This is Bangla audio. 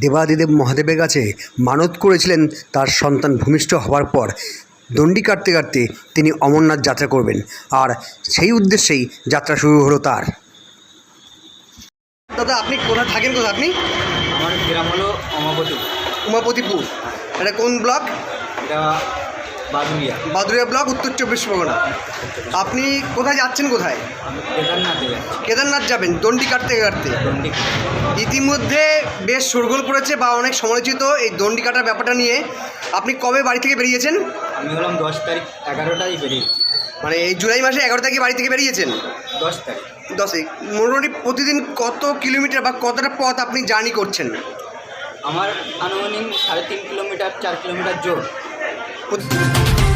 দেবাদিদেব মহাদেবের কাছে মানত করেছিলেন তার সন্তান ভূমিষ্ঠ হওয়ার পর। দণ্ডি কাটতে কাটতে তিনি অমরনাথ যাত্রা করবেন আর সেই উদ্দেশ্যেই যাত্রা শুরু হলো তার। দাদা আপনি কোথায় থাকেন কোথায় আপনি? আমার গ্রাম হলো উমাপতিপুর উমাপতিপুর। এটা কোন ব্লক? এটা বাদুরিয়া। ব্লক উত্তর চব্বিশ পরগনা। আপনি কোথায় যাচ্ছেন কোথায়? কেদারনাথে কেদারনাথ যাবেন দণ্ডি কাটতে কাটতে। ইতিমধ্যে বেশ শোরগোল পড়েছে বা অনেক সমালোচিত এই দণ্ডি কাটার ব্যাপারটা নিয়ে। আপনি কবে বাড়ি থেকে বেরিয়েছেন? আমি হলাম দশ তারিখ এগারোটায় বেরিয়ে মানে এই জুলাই মাসে এগারো তারিখে বাড়ি থেকে বেরিয়েছেন? দশ তারিখ। দশে মোটামুটি প্রতিদিন কত কিলোমিটার বা কতটা পথ আপনি জার্নি করছেন? আমার আনুমানিক সাড়ে তিন কিলোমিটার চার কিলোমিটার জোর। 我